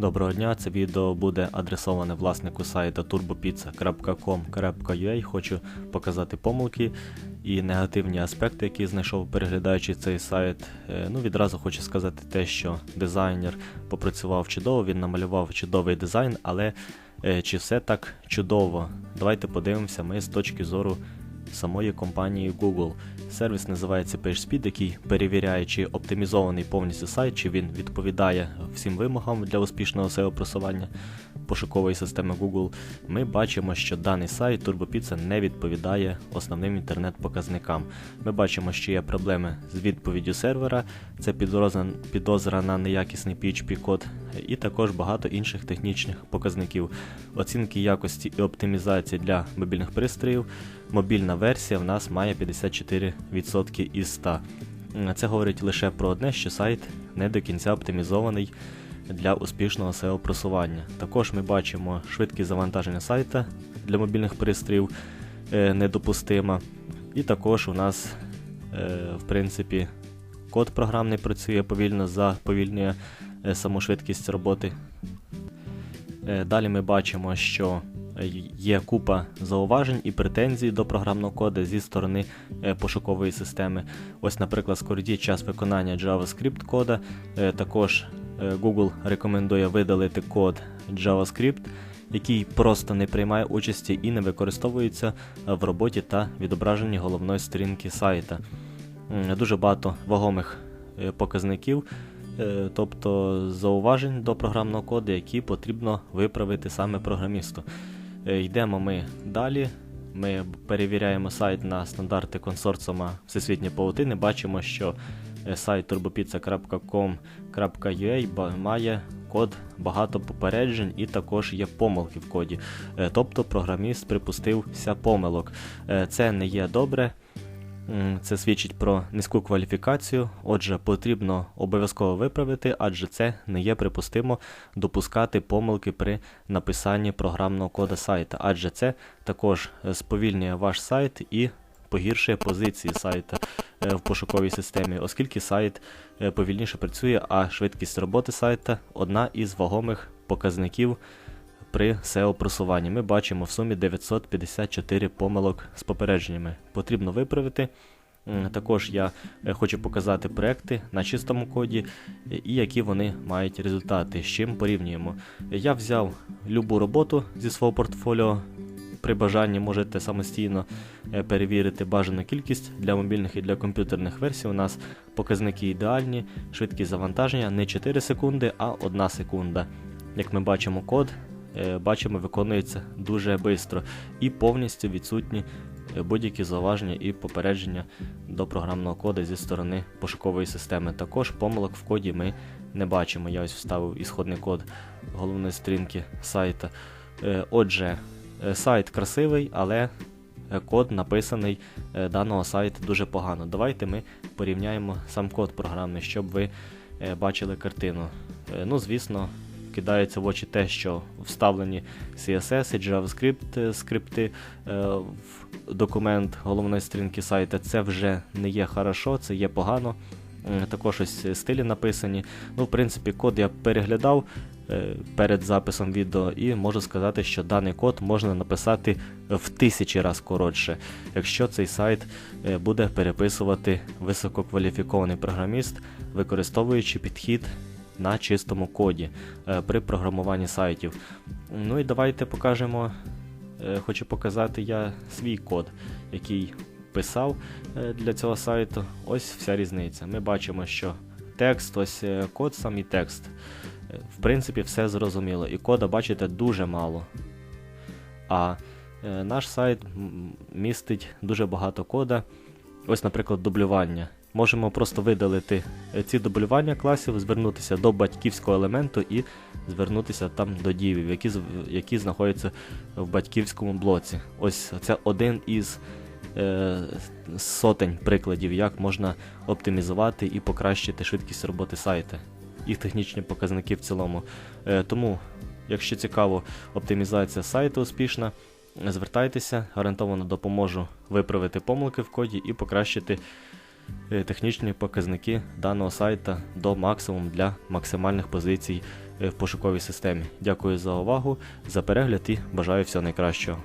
Доброго дня, це відео буде адресоване власнику сайту turbopizza.com.ua. Хочу показати помилки і негативні аспекти, які знайшов переглядаючи цей сайт. Е, Ну, відразу хочу сказати те, що дизайнер попрацював чудово, він намалював чудовий дизайн, але е, чи все так чудово? Давайте подивимося ми з точки зору самої компанії Google. Сервіс називається PageSpeed, який перевіряє, чи оптимізований повністю сайт, чи він відповідає всім вимогам для успішного SEO просування пошукової системи Google. Ми бачимо, що даний сайт TurboPizza не відповідає основним інтернет-показникам. Ми бачимо, що є проблеми з відповіддю сервера, це підозра, на неякісний PHP-код, і також багато інших технічних показників. Оцінки якості і оптимізації для мобільних пристроїв. Мобільна версія в нас має 54% із 100. Це говорить лише про одне, що сайт не до кінця оптимізований для успішного SEO просування. Також ми бачимо швидкість завантаження сайта для мобільних пристроїв е, недопустима. І також у нас, е, в принципі, код програмний працює повільно, заповільнює е, саму швидкість роботи. Далі ми бачимо, що є купа зауважень і претензій до програмного коду зі сторони е, пошукової системи. Ось, наприклад, скоротіть час виконання JavaScript кода. Е, Також е, Google рекомендує видалити код JavaScript, який просто не приймає участі і не використовується в роботі та відображенні головної сторінки сайта. Дуже багато вагомих показників. Тобто зауважень до програмного коду, які потрібно виправити саме програмісту. Е, Йдемо ми далі. Ми перевіряємо сайт на стандарти консорціума Всесвітньої павутини. Бачимо, що е, сайт turbopizza.com.ua має код багато попереджень і також є помилки в коді. Е, Тобто програміст припустився помилок. Це не є добре. Це свідчить про низьку кваліфікацію, отже, потрібно обов'язково виправити, адже це не є припустимо допускати помилки при написанні програмного кода сайта, адже це також е, сповільнює ваш сайт і погіршує позиції сайта е, в пошуковій системі, оскільки сайт е, повільніше працює, а швидкість роботи сайта одна із вагомих показників при SEO просуванні. Ми бачимо в сумі 954 помилок з попередженнями. Потрібно виправити. Також я е, хочу показати проекти на чистому коді е, і які вони мають результати, з чим порівнюємо. Я взяв любу роботу зі свого портфоліо. При бажанні можете самостійно е, перевірити бажану кількість для мобільних і для комп'ютерних версій. У нас показники ідеальні, швидкість завантаження не 4 секунди, а 1 секунда. Як ми бачимо, код е, бачимо, виконується дуже швидко і повністю відсутні е, будь-які зауваження і попередження до програмного коду зі сторони пошукової системи. Також помилок в коді ми не бачимо. Я ось вставив ісходний код головної сторінки сайта. Е, Отже, е, сайт красивий, але е, код написаний е, даного сайту дуже погано. Давайте ми порівняємо сам код програмний, щоб ви е, бачили картину. Е, Ну, звісно, кидається в очі те, що вставлені CSS і JavaScript е, скрипти е, в документ головної сторінки сайта. Це вже не є хорошо, це є погано. Також ось стилі написані. Ну, в принципі, код я переглядав е, перед записом відео і можу сказати, що даний код можна написати в тисячі раз коротше, якщо цей сайт е, буде переписувати висококваліфікований програміст, використовуючи підхід на чистому коді е, при програмуванні сайтів. Ну і давайте покажемо. е, Хочу показати я свій код, який писав е, для цього сайту. Ось вся різниця. Ми бачимо, що текст, ось код, сам і текст. В принципі, все зрозуміло. І кода, бачите, дуже мало. А наш сайт містить дуже багато кода. Ось, наприклад, дублювання. Можемо просто видалити е, ці дублювання класів, звернутися до батьківського елементу і звернутися там до дівів, які, які знаходяться в батьківському блоці. Ось це один із е, сотень прикладів, як можна оптимізувати і покращити швидкість роботи сайта і технічні показники в цілому. Е, тому, якщо цікаво, оптимізація сайту успішна, звертайтеся, гарантовано допоможу виправити помилки в коді і покращити технічні показники даного сайта до максимуму для максимальних позицій е, в пошуковій системі. Дякую за увагу, за перегляд і бажаю всього найкращого.